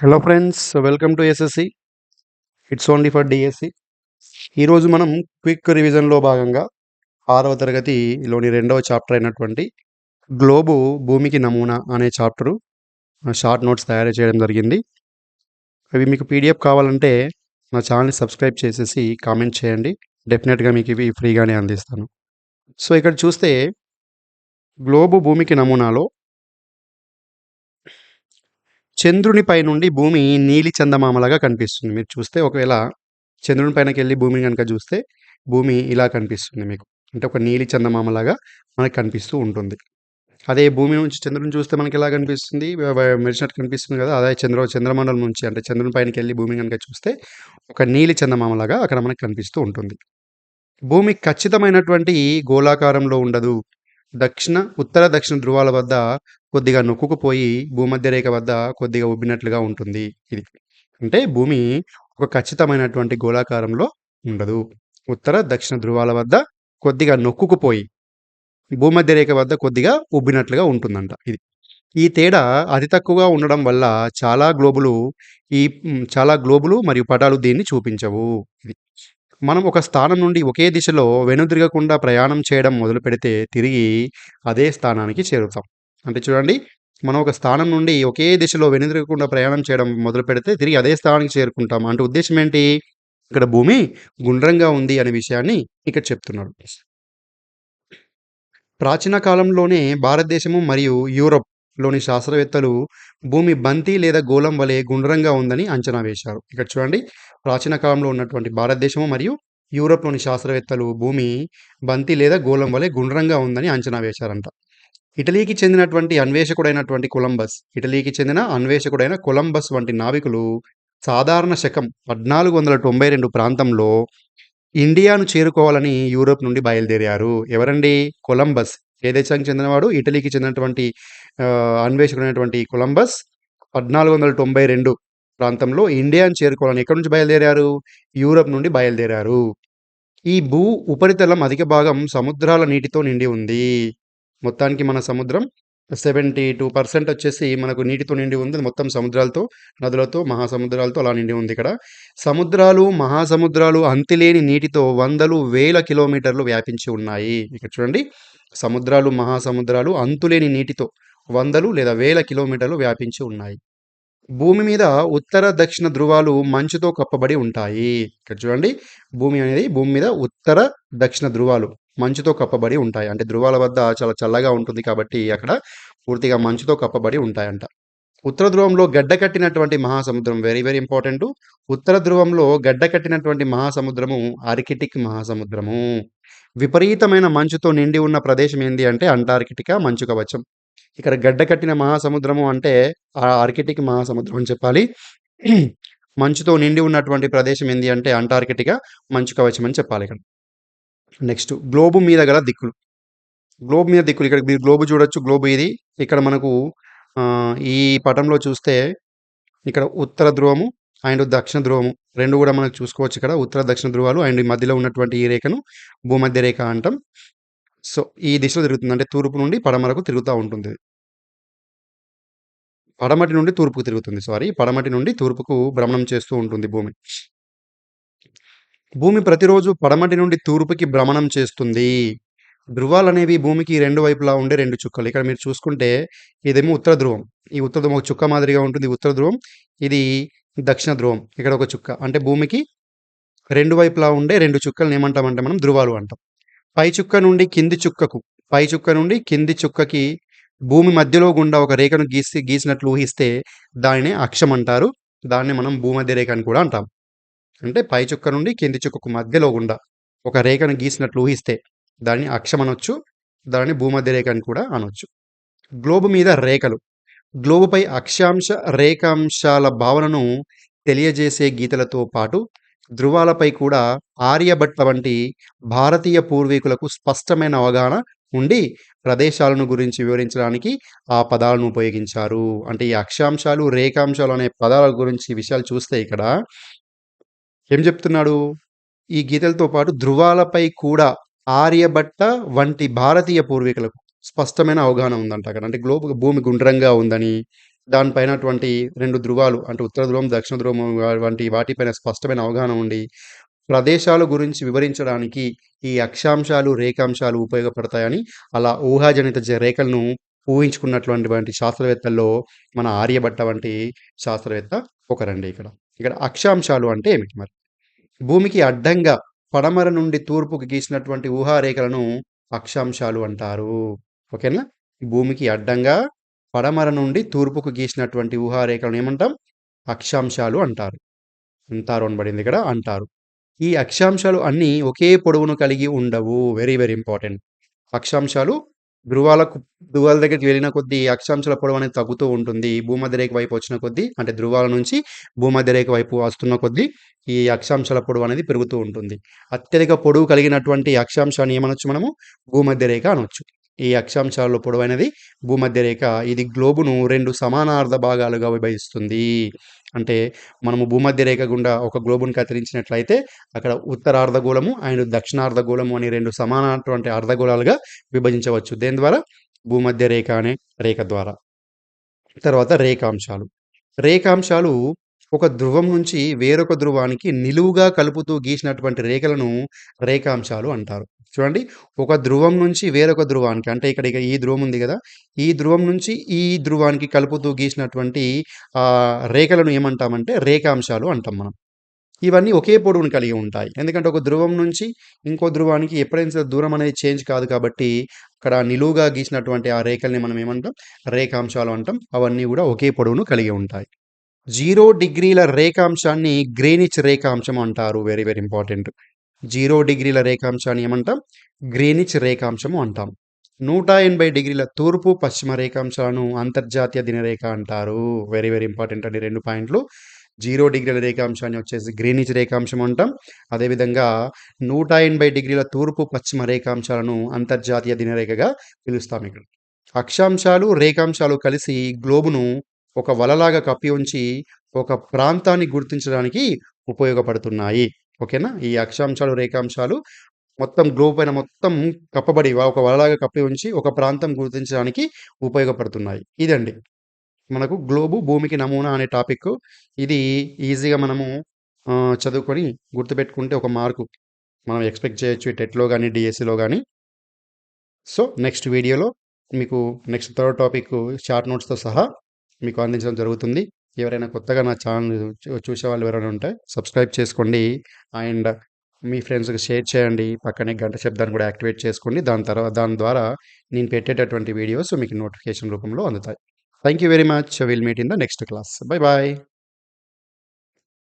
Hello friends welcome to SSC it's only for DSC ఈరోజు మనం quick రివిజన్లో భాగంగా ఆరవ తరగతిలోని రెండవ చాప్టర్ అయినటువంటి గ్లోబు భూమికి నమూనా అనే చాప్టరు షార్ట్ నోట్స్ తయారు చేయడం జరిగింది. అవి మీకు పీడిఎఫ్ కావాలంటే నా ఛానల్ని సబ్స్క్రైబ్ చేసేసి కామెంట్ చేయండి. డెఫినెట్గా మీకు ఇవి ఫ్రీగానే అందిస్తాను. సో ఇక్కడ చూస్తే గ్లోబు భూమికి నమూనాలో చంద్రుని పై నుండి భూమి నీలి చందమామలాగా కనిపిస్తుంది. మీరు చూస్తే ఒకవేళ చంద్రుని పైనకి వెళ్ళి భూమిని కనుక చూస్తే భూమి ఇలా కనిపిస్తుంది మీకు. అంటే ఒక నీలి చందమామలాగా మనకు కనిపిస్తూ ఉంటుంది. అదే భూమి నుంచి చంద్రుని చూస్తే మనకి ఎలా కనిపిస్తుంది? మెరిచినట్టు కనిపిస్తుంది కదా! అదే చంద్ర చంద్రమండలం నుంచి అంటే చంద్రుని పైనకి వెళ్ళి భూమిని కనుక చూస్తే ఒక నీలి చందమామలాగా అక్కడ మనకు కనిపిస్తూ ఉంటుంది. భూమి ఖచ్చితమైనటువంటి గోళాకారంలో ఉండదు. దక్షిణ ఉత్తర దక్షిణ ధృవాల వద్ద కొద్దిగా నొక్కుకుపోయి భూమధ్య రేఖ వద్ద కొద్దిగా ఉబ్బినట్లుగా ఉంటుంది ఇది. అంటే భూమి ఒక ఖచ్చితమైనటువంటి గోళాకారంలో ఉండదు. ఉత్తర దక్షిణ ధృవాల వద్ద కొద్దిగా నొక్కుకుపోయి భూమధ్య రేఖ వద్ద కొద్దిగా ఉబ్బినట్లుగా ఉంటుందంట ఇది. ఈ తేడా అతి తక్కువగా ఉండడం వల్ల చాలా గ్లోబులు ఈ చాలా గ్లోబులు మరియు పటాలు దీన్ని చూపించవు ఇది. మనం ఒక స్థానం నుండి ఒకే దిశలో వెనుదిరగకుండా ప్రయాణం చేయడం మొదలు పెడితే తిరిగి అదే స్థానానికి చేరుతాం. అంటే చూడండి మనం ఒక స్థానం నుండి ఒకే దిశలో వెనుదిరగకుండా ప్రయాణం చేయడం మొదలు పెడితే తిరిగి అదే స్థానానికి చేరుకుంటాం. అంటే ఉద్దేశం ఏంటి? ఇక్కడ భూమి గుండ్రంగా ఉంది అనే విషయాన్ని ఇక్కడ చెప్తున్నాడు. ప్రాచీన కాలంలోనే భారతదేశము మరియు యూరప్ లోని శాస్త్రవేత్తలు భూమి బంతి లేదా గోళం వలె గుండ్రంగా ఉందని అంచనా వేశారు. ఇక్కడ చూడండి. ప్రాచీన కాలంలో ఉన్నటువంటి భారతదేశము మరియు యూరప్లోని శాస్త్రవేత్తలు భూమి బంతి లేదా గోళం వలె గుండ్రంగా ఉందని అంచనా వేశారంట. ఇటలీకి చెందినటువంటి అన్వేషకుడైనటువంటి కొలంబస్ ఇటలీకి చెందిన అన్వేషకుడైన కొలంబస్ వంటి నావికులు సాధారణ శకం పద్నాలుగు వందల తొంభై రెండు ప్రాంతంలో ఇండియాను చేరుకోవాలని యూరోప్ నుండి బయలుదేరారు. ఎవరండి? కొలంబస్. ఏ దేశానికి చెందినవాడు? ఇటలీకి చెందినటువంటి అన్వేషకుడైనటువంటి కొలంబస్ పద్నాలుగు వందల తొంభై రెండు ప్రాంతంలో ఇండియాను చేరుకోవాలని ఎక్కడి నుంచి బయలుదేరారు? యూరప్ నుండి బయలుదేరారు. ఈ భూ ఉపరితలం అధిక భాగం సముద్రాల నీటితో నిండి ఉంది. మొత్తానికి మన సముద్రం సెవెంటీ టూ పర్సెంట్ వచ్చేసి మనకు నీటితో నిండి ఉంది. మొత్తం సముద్రాలతో నదులతో మహాసముద్రాలతో అలా నిండి ఉంది ఇక్కడ. సముద్రాలు మహాసముద్రాలు అంతిలేని నీటితో వందలు వేల కిలోమీటర్లు వ్యాపించి ఉన్నాయి. ఇక్కడ చూడండి. సముద్రాలు మహాసముద్రాలు అంతులేని నీటితో వందలు లేదా వేల కిలోమీటర్లు వ్యాపించి ఉన్నాయి. భూమి మీద ఉత్తర దక్షిణ ధృవాలు మంచుతో కప్పబడి ఉంటాయి. ఇక్కడ చూడండి భూమి అనేది భూమి మీద ఉత్తర దక్షిణ ధృవాలు మంచుతో కప్పబడి ఉంటాయి. అంటే ధృవాల వద్ద చాలా చల్లగా ఉంటుంది కాబట్టి అక్కడ పూర్తిగా మంచుతో కప్పబడి ఉంటాయంట. ఉత్తర ధ్రువంలో గడ్డ కట్టినటువంటి మహాసముద్రం వెరీ వెరీ ఇంపార్టెంట్ ఉత్తర ధ్రువంలో గడ్డ కట్టినటువంటి మహాసముద్రము ఆర్కిటిక్ మహాసముద్రము. విపరీతమైన మంచుతో నిండి ఉన్న ప్రదేశం ఏంటి అంటే అంటార్కిటికా మంచు కవచం ఇక్కడ గడ్డ కట్టిన మహాసముద్రము అంటే ఆ ఆర్కిటిక్ మహాసముద్రం అని చెప్పాలి. మంచుతో నిండి ఉన్నటువంటి ప్రదేశం ఏంటి అంటే అంటార్కిటికా మంచు కవచం అని చెప్పాలి ఇక్కడ. నెక్స్ట్ గ్లోబు మీద గల దిక్కులు. గ్లోబ్ మీద దిక్కులు. ఇక్కడ మీరు గ్లోబు చూడొచ్చు. గ్లోబు ఇది. ఇక్కడ మనకు ఈ పటంలో చూస్తే ఇక్కడ ఉత్తర ధ్రువము అండ్ దక్షిణ ధ్రువము. రెండు కూడా మనకు చూసుకోవచ్చు ఇక్కడ. ఉత్తర దక్షిణ ధ్రువాలు అండ్ ఈ మధ్యలో ఉన్నటువంటి ఈ రేఖను భూమధ్య రేఖ అంటాం. సో ఈ దిశలో తిరుగుతుంది. అంటే తూర్పు నుండి పడమరకు తిరుగుతూ ఉంటుంది. పడమటి నుండి తూర్పుకు తిరుగుతుంది. సారీ పడమటి నుండి తూర్పుకు భ్రమణం చేస్తూ ఉంటుంది భూమి. భూమి ప్రతిరోజు పడమటి నుండి తూర్పుకి భ్రమణం చేస్తుంది. ధృవాలు అనేవి భూమికి రెండు వైపులా ఉండే రెండు చుక్కలు. ఇక్కడ మీరు చూసుకుంటే ఇదేమో ఉత్తర ధ్రువం. ఈ ఉత్తర ధ్రువం ఒక చుక్క మాదిరిగా ఉంటుంది. ఉత్తర ధ్రువం ఇది దక్షిణ ధ్రువం. ఇక్కడ ఒక చుక్క. అంటే భూమికి రెండు వైపులా ఉండే రెండు చుక్కలను ఏమంటామంటే మనం ధృవాలు అంటాం. పై చుక్క నుండి కింది చుక్కకు పై చుక్క నుండి కింది చుక్కకి భూమి మధ్యలో గుండా ఒక రేఖను గీసి గీసినట్లు ఊహిస్తే దానిని అక్షం అంటారు. దాన్ని మనం భూమధ్య రేఖ అని కూడా అంటాం. అంటే పై చుక్క నుండి కింది చుక్కకు మధ్యలో గుండా ఒక రేఖను గీసినట్లు ఊహిస్తే దాన్ని అక్షం అనొచ్చు దాన్ని భూమధ్య రేఖ అని కూడా అనొచ్చు. గ్లోబు మీద రేఖలు. గ్లోబుపై అక్షాంశ రేఖాంశాల భావనను తెలియజేసే గీతలతో పాటు ధృవాలపై కూడా ఆర్యభట్ల వంటి భారతీయ పూర్వీకులకు స్పష్టమైన అవగాహన ఉండి ప్రదేశాలను గురించి వివరించడానికి ఆ పదాలను ఉపయోగించారు. అంటే ఈ అక్షాంశాలు రేఖాంశాలు అనే పదాల గురించి విషయాలు చూస్తే ఇక్కడ ఏం చెప్తున్నాడు? ఈ గీతలతో పాటు ధృవాలపై కూడా ఆర్యభట్ట వంటి భారతీయ పూర్వీకులకు స్పష్టమైన అవగాహన ఉందంట అక్కడ. అంటే గ్లోబ్ భూమి గుండ్రంగా ఉందని దానిపైనటువంటి రెండు ధృవాలు అంటే ఉత్తర ధృవం దక్షిణ ధృవం వంటి వాటిపైన స్పష్టమైన అవగాహన ఉండి, ప్రదేశాల గురించి వివరించడానికి ఈ అక్షాంశాలు, రేఖాంశాలు ఉపయోగపడతాయని అలా ఊహాజనిత జ రేఖలను ఊహించుకున్నటువంటి శాస్త్రవేత్తల్లో మన ఆర్యభట్ట వంటి శాస్త్రవేత్త ఒకరండి ఇక్కడ. ఇక్కడ అక్షాంశాలు అంటే ఏమిటి మరి? భూమికి అడ్డంగా పడమర నుండి తూర్పుకు గీసినటువంటి ఊహారేఖలను అక్షాంశాలు అంటారు. ఓకేనా? భూమికి అడ్డంగా పడమర నుండి తూర్పుకు గీసినటువంటి ఊహారేఖలను ఏమంటాం? అక్షాంశాలు అంటారు. అంటారు అనబడింది ఇక్కడ అంటారు. ఈ అక్షాంశాలు అన్నీ ఒకే పొడవును కలిగి ఉండవు. Very very important. అక్షాంశాలు ధృవాలకు ధృవాల దగ్గరికి వెళ్ళిన కొద్దీ అక్షాంశాల పొడవు అనేది తగ్గుతూ ఉంటుంది. భూమధ్య రేఖ వైపు వచ్చిన కొద్దీ అంటే ధృవాల నుంచి భూమధ్య రేఖ వైపు వస్తున్న కొద్దీ ఈ అక్షాంశాల పొడవు అనేది పెరుగుతూ ఉంటుంది. అత్యధిక పొడవు కలిగినటువంటి అక్షాంశాన్ని ఏమనొచ్చు మనము? భూమధ్యరేఖ అనొచ్చు. ఈ అక్షాంశాల్లో పొడవైనది భూమధ్య రేఖ. ఇది గ్లోబును రెండు సమానార్ధ భాగాలుగా విభజిస్తుంది. అంటే మనము భూమధ్య రేఖ గుండా ఒక గ్లోబును కత్తిరించినట్లయితే అక్కడ ఉత్తర అర్ధగోళము అండ్ దక్షిణార్ధగోళము అని రెండు సమానటువంటి అర్ధగోళాలుగా విభజించవచ్చు. దేని ద్వారా? భూమధ్య రేఖ అనే రేఖ ద్వారా. తర్వాత రేఖాంశాలు. రేఖాంశాలు ఒక ధ్రువం నుంచి వేరొక ధ్రువానికి నిలువుగా కలుపుతూ గీసినటువంటి రేఖలను రేఖాంశాలు అంటారు. చూడండి ఒక ధ్రువం నుంచి వేరొక ధ్రువానికి అంటే ఇక్కడ ఇక ఈ ధ్రువం ఉంది కదా ఈ ధ్రువం నుంచి ఈ ధ్రువానికి కలుపుతూ గీసినటువంటి రేఖలను ఏమంటామంటే రేఖాంశాలు అంటాం మనం. ఇవన్నీ ఒకే పొడవును కలిగి ఉంటాయి. ఎందుకంటే ఒక ధ్రువం నుంచి ఇంకో ధ్రువానికి ఎప్పుడైనా దూరం అనేది చేంజ్ కాదు కాబట్టి అక్కడ నిలువుగా గీసినటువంటి ఆ రేఖల్ని మనం ఏమంటాం? రేఖాంశాలు అంటాం. అవన్నీ కూడా ఒకే పొడవును కలిగి ఉంటాయి. జీరో డిగ్రీల రేఖాంశాన్ని గ్రేనిచ్ రేఖాంశం అంటారు. Very very important. జీరో డిగ్రీల రేఖాంశాన్ని ఏమంటాం? గ్రీనిచ్ రేఖాంశము అంటాం. 180 డిగ్రీల తూర్పు, పశ్చిమ రేఖాంశాలను అంతర్జాతీయ దినరేఖ అంటారు. వెరీ వెరీ ఇంపార్టెంట్ అండి రెండు పాయింట్లు. జీరో డిగ్రీల రేఖాంశాన్ని వచ్చేసి గ్రీనిచ్ రేఖాంశం అంటాం. అదేవిధంగా 180 డిగ్రీల తూర్పు, పశ్చిమ రేఖాంశాలను అంతర్జాతీయ దినరేఖగా పిలుస్తాం ఇక్కడ. అక్షాంశాలు, రేఖాంశాలు కలిసి గ్లోబును ఒక వలలాగా కప్పి ఉంచి ఒక ప్రాంతాన్ని గుర్తించడానికి ఉపయోగపడుతున్నాయి. ఓకేనా? ఈ అక్షాంశాలు, రేఖాంశాలు మొత్తం గ్లోబ్ పైన మొత్తం కప్పబడి ఒక వలలాగా కప్పి ఉంచి ఒక ప్రాంతం గుర్తించడానికి ఉపయోగపడుతున్నాయి. ఇదండి. మనకు గ్లోబు భూమికి నమూనా అనే టాపిక్ ఇది ఈజీగా మనము చదువుకొని గుర్తుపెట్టుకుంటే ఒక మార్కు మనం ఎక్స్‌పెక్ట్ చేయొచ్చు. టెట్‌లో కానీ డిఎస్సిలో కానీ సో, నెక్స్ట్ వీడియోలో మీకు నెక్స్ట్ థర్డ్ టాపిక్ షార్ట్ నోట్స్‌తో సహా మీకు అందించడం జరుగుతుంది. ఎవరైనా కొత్తగా నా ఛానల్ చూసే వాళ్ళు ఎవరైనా ఉంటే సబ్స్క్రైబ్ చేసుకోండి. అండ్ మీ ఫ్రెండ్స్‌కి షేర్ చేయండి. పక్కనే గంట శబ్దాన్ని కూడా యాక్టివేట్ చేసుకోండి. దాని తర్వాత దాని ద్వారా నేను పెట్టేటటువంటి వీడియోస్ మీకు నోటిఫికేషన్ రూపంలో అందుతాయి. Thank you very much. Will meet in the next class. Bye bye